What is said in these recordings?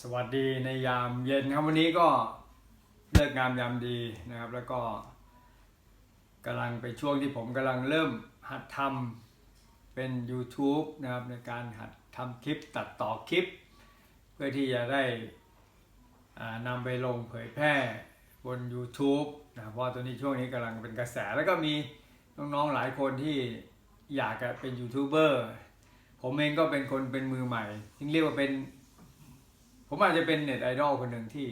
สวัสดีในยามเย็นครับวันนี้ก็เลิกงามยามดีนะครับ แล้วก็กำลังไปช่วงที่ผมกำลังเริ่มหัดทำเป็น YouTube นะครับในการหัดทำคลิปตัดต่อคลิป เพื่อที่จะได้นำไปลงเผยแพร่บน YouTube นะเพราะตัวนี้ช่วงนี้กำลังเป็นกระแสแล้วก็มีน้องๆหลายคนที่อยากจะเป็นยูทูบเบอร์ผมเองก็เป็นคนเป็นมือใหม่ที่เรียกว่าเป็น ผมอาจจะเป็นเน็ตไอดอลคนหนึ่งที่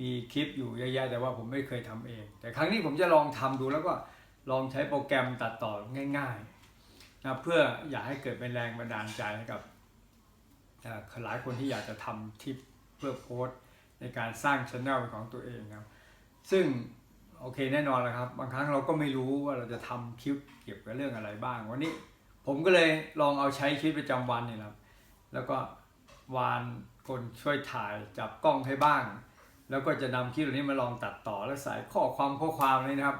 มีคลิปอยู่เยอะแยะแต่ว่าผมไม่เคยทำเอง แต่ครั้งนี้ผมจะลองทำดูแล้วก็ลองใช้โปรแกรมตัดต่อง่ายๆนะเพื่ออยากให้เกิดเป็นแรงบันดาลใจให้กับหลายคนที่อยากจะทำคลิปเพื่อโพสต์ในการสร้างช anel ของตัวเองครับ ซึ่งโอเคแน่นอนแล้วครับ บางครั้งเราก็ไม่รู้ว่าเราจะทำคลิปเกี่ยวกับเรื่องอะไรบ้าง วันนี้ผมก็เลยลองเอาใช้ชีวิตประจำวันนี่ครับ แล้วก็วาน คนช่วยถ่ายจับกล้องให้บ้าง แล้วก็จะนำคลิปเหล่านี้มาลองตัดต่อแล้วใส่ข้อความข้อความเลยนะครับ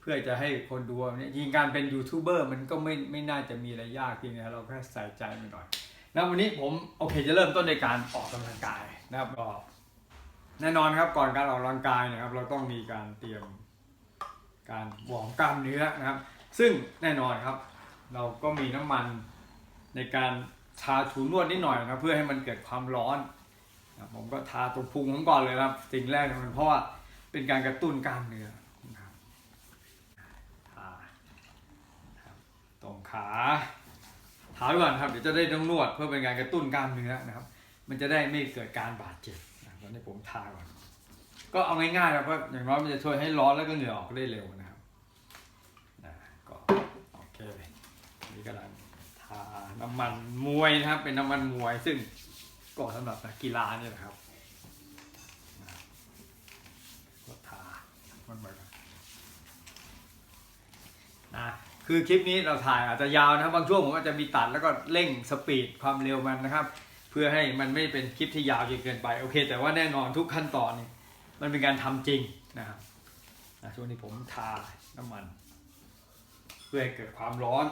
เพื่อจะให้คนดูเนี่ยจริงการเป็นยูทูบเบอร์มันก็ไม่ไม่น่าจะมีอะไรยากเพียงแต่เราแค่ใส่ใจมันหน่อยนะวันนี้ผมโอเคจะเริ่มต้นในการออกกำลังกายนะครับก็แน่นอนครับก่อนการออกกำลังกายนะครับ เราต้องมีการเตรียมการวอร์มกล้ามเนื้อนะครับ ซึ่งแน่นอนครับ เราก็มีน้ำมันในการ ทาถูนวดนิดหน่อยนะครับ เพื่อให้มันเกิดความร้อนนะผมก็ทาตรงพุงผมก่อนเลยนะครับ สิ่งแรกมันเพราะว่าเป็นการกระตุ้นกล้ามเนื้อนะครับทาตรงขาทาก่อนครับเดี๋ยวจะได้ต้องนวดเพื่อเป็นการกระตุ้นกล้ามเนื้อนะครับ มันจะได้ไม่เกิดการบาดเจ็บนะครับตอนนี้ผมทาก่อนก็เอาง่ายๆครับเพราะอย่างน้อยมันจะช่วยให้ร้อนแล้วก็เหงื่อออกได้เร็วนะครับนะก็โอเคนี่กำลัง น้ำมันมวยนะครับ เป็นน้ำมันมวย ซึ่งก็สำหรับนักกีฬาเนี่ยนะครับนะครับก็ทามันไปนะคือคลิปนี้เราถ่ายอาจจะยาวนะครับบางช่วงผมอาจจะมีตัดแล้วก็เร่งสปีดความเร็วมันนะครับ เพื่อให้มันไม่เป็นคลิปที่ยาวจนเกินไปโอเค แต่ว่าแน่นอนทุกขั้นตอนนี่มันเป็นการทำจริงนะครับช่วงนี้ผมทาน้ำมัน เพื่อให้เกิดความร้อน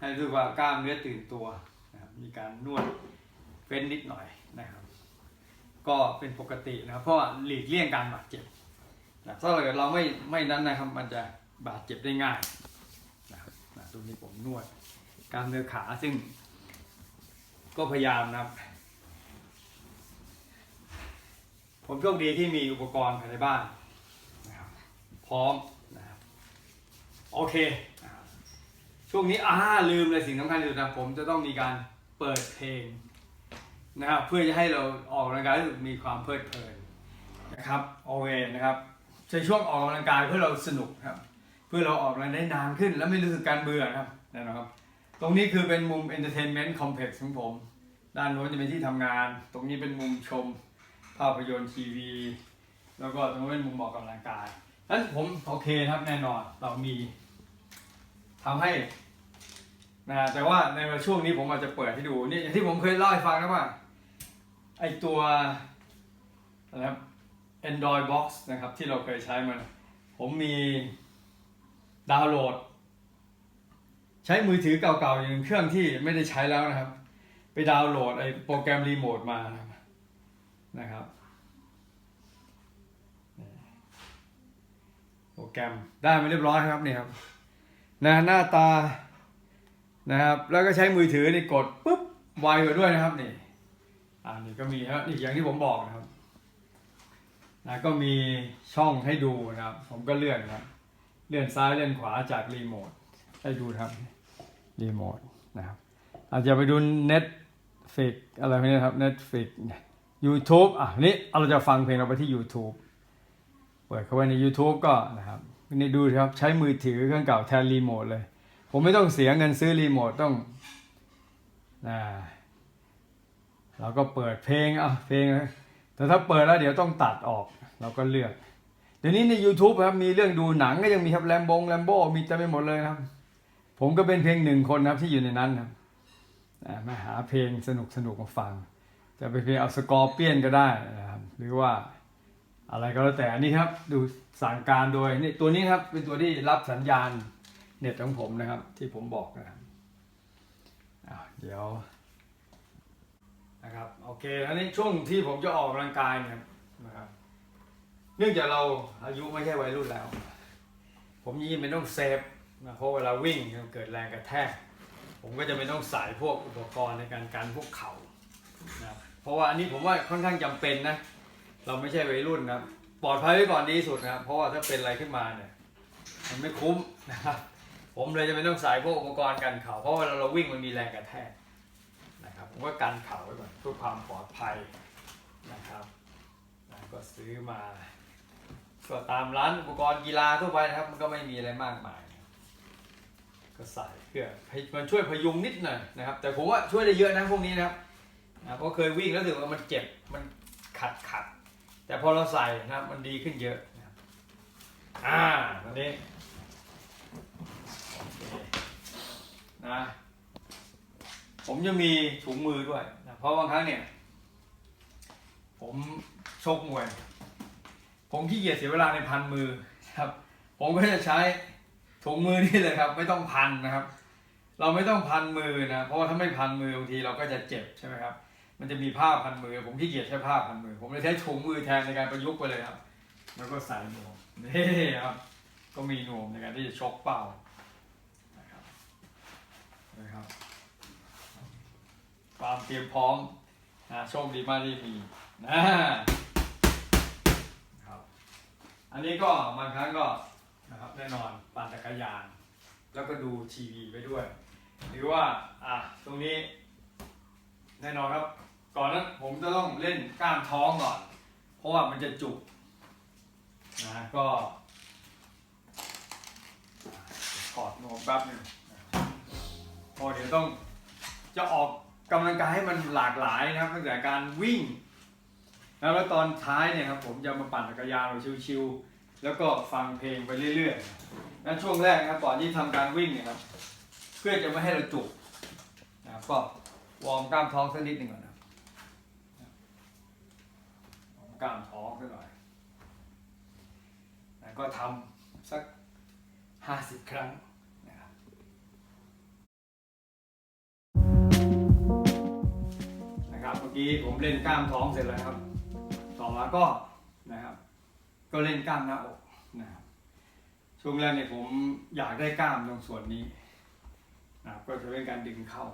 ให้รู้ว่ากล้ามเนื้อตื่นตัวนะครับมีการนวดเฟ้นนิดหน่อยนะครับ ก็เป็นปกตินะครับ เพราะว่าหลีกเลี่ยงการบาดเจ็บนะถ้าเกิดเราไม่ไม่นั้นนะครับ มันจะบาดเจ็บได้ง่ายนะครับนะตรงนี้ผมนวดกล้ามเนื้อขาซึ่ง ก็พยายามนะครับ ผมโชคดีที่มีอุปกรณ์ภายในบ้านนะครับ พร้อมนะครับโอเค ช่วงนี้อ่าลืมเลยสิ่งสำคัญที่สุดนะผมจะต้องมีการเปิดเพลงนะครับเพื่อจะให้เราออกกำลังกายรู้สึกมีความเพลิดเพลินนะครับโอเคนะครับในช่วงออกกำลังกายเพื่อเราสนุกครับ เพื่อเราออกกำลังได้นานขึ้น และไม่รู้สึกการเบื่อนะครับแน่นอนครับ ตรงนี้คือเป็นมุม entertainment complex ของผม ด้านโน้นจะเป็นที่ทำงาน ตรงนี้เป็นมุมชมภาพยนตร์ทีวี แล้วก็ตรงนี้เป็นมุมออกกำลังกายนั้นผมโอเคครับแน่นอนเรามี ทำให้นะแต่ว่าในช่วงนี้ผมอาจจะเปิดให้ดูนี่อย่างที่ผมเคยเล่าให้ฟังนะว่าไอตัวอะไรนะครับ Android Box นะครับที่เราเคยใช้มัน ผมมีดาวน์โหลด ใช้มือถือเก่าๆอย่างเครื่องที่ไม่ได้ใช้แล้วนะครับ ไปดาวน์โหลดไอโปรแกรมรีโมทมานะครับโปรแกรมได้มาเรียบร้อยครับนี่ครับ นะหน้าตานะครับ แล้วก็ใช้มือถือนี่กดปุ๊บไวกว่าด้วยนะครับนี่อ่านี่ก็มีครับนี่อย่างที่ผมบอกนะครับนะก็มีช่องให้ดูนะครับ ผมก็เลื่อนครับเลื่อนซ้ายเลื่อนขวาจากรีโมทให้ดูครับรีโมทนะครับ อาจจะไปดู Netflix อะไรพวกนี้ครับ Netflix YouTube อะนี่เราจะฟังเพลงเราไปที่ YouTube เปิดเข้าไปใน YouTube ก็นะครับ นี่ดูครับใช้มือถือเครื่องเก่าแทนรีโมทเลย ผมไม่ต้องเสียเงินซื้อรีโมทต้องนะเราก็เปิดเพลงอะเพลง แต่ถ้าเปิดแล้วเดี๋ยวต้องตัดออก เราก็เลือก เดี๋ยวนี้ใน YouTube ครับมีเรื่องดูหนังก็ยังมีครับแลมบงแลมโบมีเต็มไปหมดเลยครับ ผมก็เป็นเพียงหนึ่งคนครับที่อยู่ในนั้นครับมาหาเพลงสนุกสนุกมาฟัง จะไปเพลงเอาสกอร์เปียนก็ได้นะครับหรือว่า อะไรก็แล้วแต่อันนี้ครับดูสั่งการโดยนี่ตัวนี้ครับเป็นตัวที่รับสัญญาณเน็ตของผมนะครับ ที่ผมบอกนะครับเดี๋ยวนะครับโอเคอันนี้ช่วงที่ผมจะออกกำลังกายเนี่ยนะครับ เนื่องจากเราอายุไม่ใช่วัยรุ่นแล้ว ผมยิ่งเป็นต้องเซฟนะเพราะเวลาวิ่งเกิดแรงกระแทก ผมก็จะไม่ต้องใส่พวกอุปกรณ์ในการกันพวกเข่านะเพราะว่าอันนี้ผมว่าค่อนข้างจำเป็นนะ เราไม่ใช่วัยรุ่นนะครับปลอดภัยไว้ก่อนดีที่สุดนะครับ เพราะว่าถ้าเป็นอะไรขึ้นมาเนี่ยมันไม่คุ้มนะครับ ผมเลยจะไม่ต้องใส่พวกอุปกรณ์กันเข่าเพราะเวลาเราวิ่งมันมีแรงกระแทกนะครับผมก็กันเข่าไว้ก่อนเพื่อความปลอดภัยนะครับนะก็ซื้อมาก็ตามร้านอุปกรณ์กีฬาทั่วไปนะครับ มันก็ไม่มีอะไรมากมาย ก็ใส่เพื่อมันช่วยพยุงนิดหน่อยนะครับ แต่ผมว่าช่วยได้เยอะนะพวกนี้นะครับนะเพราะเคยวิ่งแล้วรู้สึกว่ามันเจ็บมันขัดขัด แต่พอเราใส่นะมันดีขึ้นเยอะอ่าวันนี้นะผมจะมีถุงมือด้วยนะเพราะบางครั้งเนี่ย ผมชกมวย ผมขี้เกียจเสียเวลาในพันมือครับ ผมก็จะใช้ถุงมือนี่เลยครับ ไม่ต้องพันนะครับ เราไม่ต้องพันมือนะเพราะว่าถ้าไม่พันมือบางทีเราก็จะเจ็บใช่ไหมครับ มันจะมีผ้าพันมือ ผมที่เกียจใช้ผ้าพันมือ ผมเลยใช้ถุงมือแทนในการประยุกต์ไปเลยครับ แล้วก็ใส่หนวมนี่ครับ ก็มีหนวมในการที่จะชกเป้านะครับนะครับ ความเตรียมพร้อมนะโชคดีมากที่มีนะครับ อันนี้ก็บางครั้งก็นะครับแน่นอนปั่นจักรยาน แล้วก็ดูทีวีไปด้วย หรือว่าอะตรงนี้แน่นอนครับ ก่อนนั้นผมจะต้องเล่นกล้ามท้องก่อน เพราะว่ามันจะจุกนะก็ถอดนมแป๊บนึงพอเดี๋ยวต้องจะออกกำลังกายให้มันหลากหลายนะครับตั้งแต่การวิ่ง แล้วตอนท้ายเนี่ยครับผมจะมาปั่นจักรยานแบบชิวๆแล้วก็ฟังเพลงไปเรื่อยๆนั้นช่วงแรกนะครับก่อนที่ทำการวิ่งเนี่ยครับเพื่อจะไม่ให้เราจุกนะครับก็วอร์มกล้ามท้องสักนิดหนึ่งก่อนนะวอร์ม กล้ามท้องสักหน่อยแล้วก็ทำสักห้าสิบครั้งนะครับนะครับเมื่อกี้ผมเล่นกล้ามท้องเสร็จแล้วครับ ต่อมาก็นะครับ ก็เล่นกล้ามหน้าอกนะครับช่วงแรกเนี่ยผมอยากได้กล้ามตรงส่วนนี้นะครับก็จะเป็นการดึงเข้า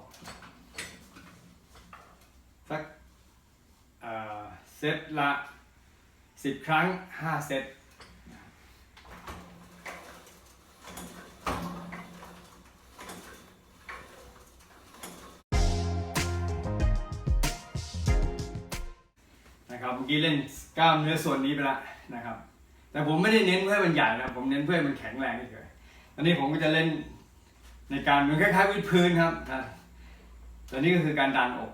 สักเอ่อเซตละ สิบครั้งห้าเซตนะครับเมื่อกี้เล่นกล้ามเนื้อส่วนนี้ไปแล้วนะครับ แต่ผมไม่ได้เน้นเพื่อมันใหญ่นะผมเน้นเพื่อมันแข็งแรงเฉยอันนี้ผมก็จะเล่นในการมือนคล้ายๆวิดพื้นครับนะแต่นี่ก็คือการดันอก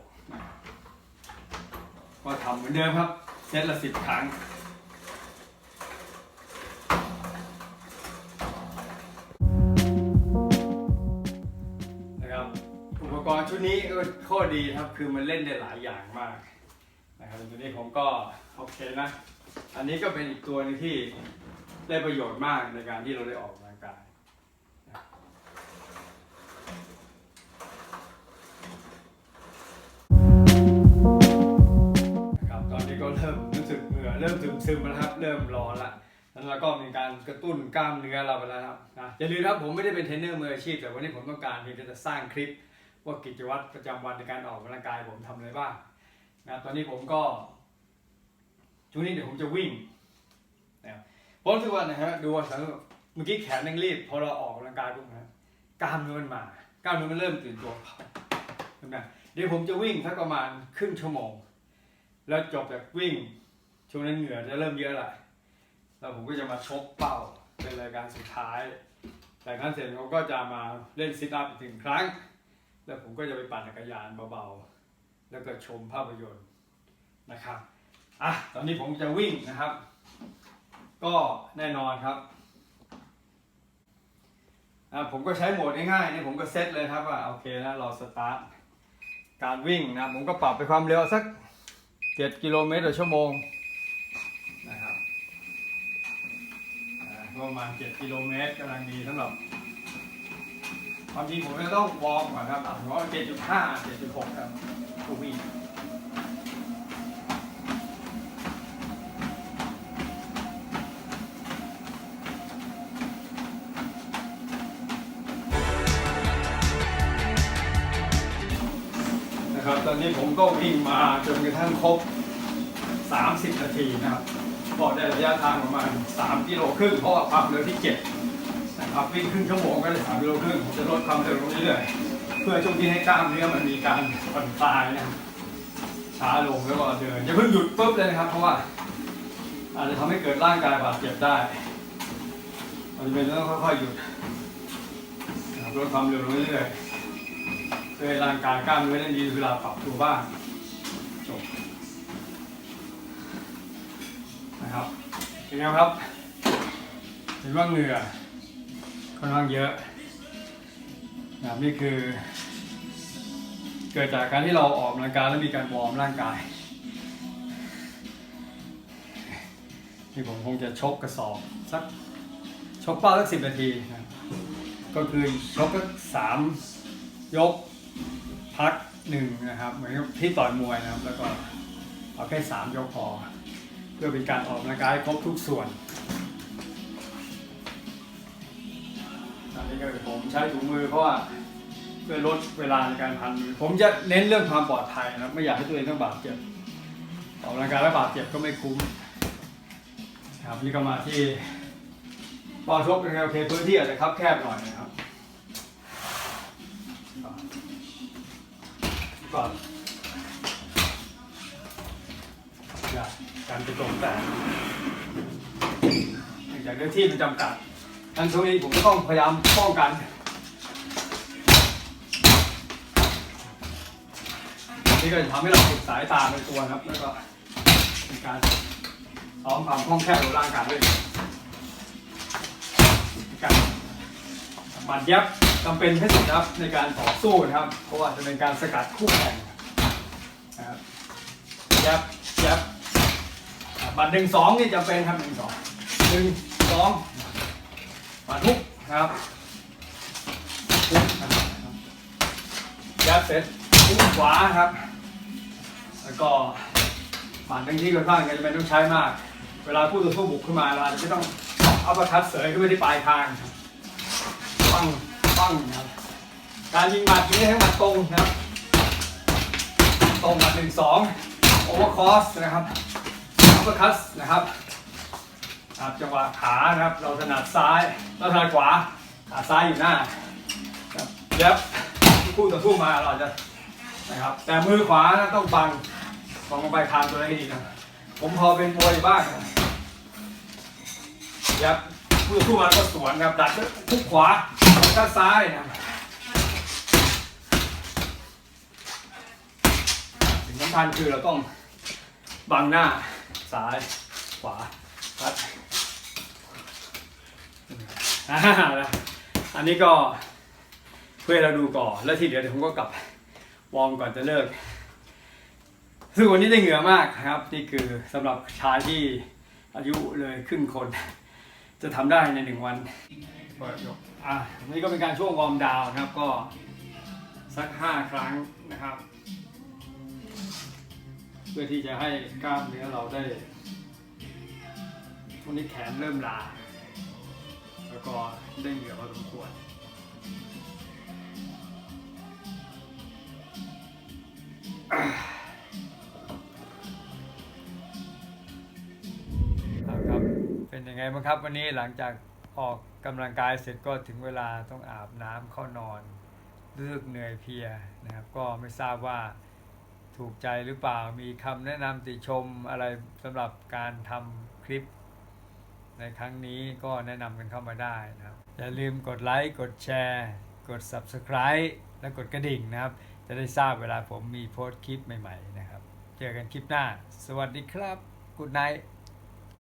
ก็ทำเหมือนเดิมครับ เซตละสิบครั้ง ปกรณ์ชุดนี้ก็ข้อดีครับ คือมันเล่นได้หลายอย่างมากนะครับตัวนี้ผมก็โอเคนะ อันนี้ก็เป็นอีกตัวหนึงที่ได้ประโยชน์มากในการที่เราได้ออกกำลังกายนะครับตอนนี้ก็เริ่มรู้สึกเหงื่อยเริ่มซึมซึมๆแล้วครับ เริ่มร้อนละแล้วเราก็มีการกระตุ้นกล้ามเนื้อเราไปแล้วครับนะอย่าลืมครับผมไม่ได้เป็นเทรนเนอร์มืออาชีพ แต่วันนี้ผมต้องการเพียงแต่จะสร้างคลิป ว่ากิจวัตรประจำวันในการออกกำลังกายผมทำอะไรบ้างนะตอนนี้ผมก็ช่วงนี้เดี๋ยวผมจะวิ่งนะครับเพราะรู้สึกว่านะฮะดูว่าสังเมื่อกี้แขนยังรีบพอเราออกกำลังกายปุ๊บนะกล้ามเนื้อมันมากล้ามเนื้อมันเริ่มตื่นตัวนไหมเดี๋ยวผมจะวิ่งสักประมาณครึ่งชั่วโมง แล้วจบจากวิ่งช่วงนั้นเหงื่อจะเริ่มเยอะละแล้วผมก็จะมาชกเป้าเป็นรายการสุดท้าย แต่นั้นเสร็จผมก็จะมาเล่นซิทอัพอีกหนึ่งครั้ง แล้วผมก็จะไปปั่นจักรยานเบาๆ แล้วก็ชมภาพยนตร์นะครับ อะ ตอนนี้ผมจะวิ่งนะครับ ก็แน่นอนครับ อะผมก็ใช้โหมดง่ายๆนี่ผมก็เซตเลยครับว่าโอเคนะเราสตาร์ท การวิ่งนะผมก็ปรับไปความเร็วสัก 7 กิโลเมตรต่อชั่วโมงนะครับอ่าประมาณ 7 กิโลเมตรกำลังดีสำหรับ ความจริงผมจะต้องวอร์มก่อนครับต่ำกว่าเจ็ดจุดห้าเจ็ดจุครับทุกวีนะครับตอนนี้ผมก็วิ่งมาจนกระทั่งครบ 30 นาทีนะครับก็ได้ระยะทางประมาณ 3 กิโลครึ่งเพราะว่าความเร็วที่ 7 นะครับวิ่งครึ่งชั่วโมงก็ได้3กิโลครึ่งจะลดความเร็วลงเรื่อยๆเพื่อช่วงที่ให้กล้ามเนื้อมันมีการผ่อนคลายนะครับช้าลงแล้วก็เดินอย่าเพิ่งหยุดปุ๊บเลยนะครับ เพราะว่าอาจจะทำให้เกิดร่างกายบาดเจ็บได้เราจะเป็นต้องค่อยๆหยุดลดความเร็วลงเรื่อยๆเพื่อให้ร่างกายกล้ามเนื้อได้มีเวลาปรับตัวบ้างจบนะครับเป็นไงครับเห็นว่าเหงื่อ ค่อนข้างเยอะนะครับนี่คือ เกิดจากการที่เราออกกำลังกายแล้วมีการวอร์มร่างกายที่ผมคงจะชกกระสอบสักชกเป้าสักสิบนาทีนะก็คือชกสักสามยกพักหนึ่งนะครับเหมือนที่ต่อยมวยนะครับ แล้วก็เอาแค่สามยกพอเพื่อเป็นการออกกำลังกายครบทุกส่วน นนี้ก็คือผมใช้ถุงมือเพราะว่าเพื่อลดเวลาในการพันมือ ผมจะเน้นเรื่องความปลอดภัยนะครับ ไม่อยากให้ตัวเองต้องบาดเจ็บออกกำลังกายแล้วบาดเจ็บก็ไม่คุ้มครับนี่ก็มาที่ปอชกนะครับโอเคพื้นที่อาจจะคับแคบหน่อยนะครับก่อนอยาการไปตรงแต่องจากเรื่องที่มันจำกัด ทั้งช่วงนี้ผมก็ต้องพยายามป้องกัน นี่ก็จะทำให้เราฝึกสายตาในตัวครับ แล้วก็เป็นการซ้อมความคล่องแคล่วของร่างกายด้วยการบัดเย็บจำเป็นที่สุดนครับในการต่อสู้นะครับ เพราะว่าจะเป็นการสกัดคู่แข่งนะครับเย็บย็บบัดหนึ่งสองนี่จำเป็นครับหนึ่งสองหนึ่งสอง มาทุกนะครับทุกนะครับยัดเสร็จทุกขวาครับ แล้วก็หมันทั้งที่ค่อนข้างจะเป็นต้องใช้มาก เวลาผู้ต่อสู้บุกขึ้นมาเราอาจจะไม่ต้องเอาประคัดเสยขึ้นไปที่ปลายคางครับปังปังนะครับการยิงหมัดยิงให้หมัดตรงนะครับตรงหมัดหนึ่งสองโอเวอร์คอสนะครับอัปเปอร์คัสนะครับ ครับจังหวะขานะครับ เราถนัดซ้ายเราถนัดขวาขาซ้ายอยู่หน้าครับเย็บคู่ต่อสู้มาเราจะนะครับ แต่มือขวานะต้องบังบังลงไปคางตัวนี้ให้ดีนะผมพอเป็นมวยบ้างนะเย็บคู่ต่อสู้มาแล้วก็สวนครับดัดทุกขวาแล้วก็ซ้ายนะสิ่งสำคัญคือเราต้องบังหน้าซ้ายขวาพัด อ่าอันนี้ก็เพื่อเราดูก่อนแล้วทีเดียวเดี๋ยวผมก็กลับวอร์มก่อนจะเลิกซึ่งวันนี้ได้เหงื่อมากครับ นี่คือสำหรับชายที่อายุเลยครึ่งคน จะทำได้ในหนึ่งวันเปิดยกอะนี่ก็เป็นการช่วงวอร์มดาวน์นะครับก็สักห้าครั้งนะครับ เพื่อที่จะให้กล้ามเนื้อเราได้วันนี้แขนเริ่มลา ก็ได้เหงื่อพอสมควรครับครับเป็นยังไงบ้างครับวันนี้หลังจากออกกำลังกายเสร็จก็ถึงเวลาต้องอาบน้ำเข้านอนรู้สึกเหนื่อยเพลียนะครับ ก็ไม่ทราบว่าถูกใจหรือเปล่ามีคำแนะนำติชมอะไรสำหรับการทำคลิป ในครั้งนี้ก็แนะนำกันเข้ามาได้นะครับ อย่าลืมกดไลค์กดแชร์ กด Subscribe และกดกระดิ่งนะครับ จะได้ทราบเวลาผมมีโพสต์คลิปใหม่ๆนะครับ เจอกันคลิปหน้า สวัสดีครับ Good night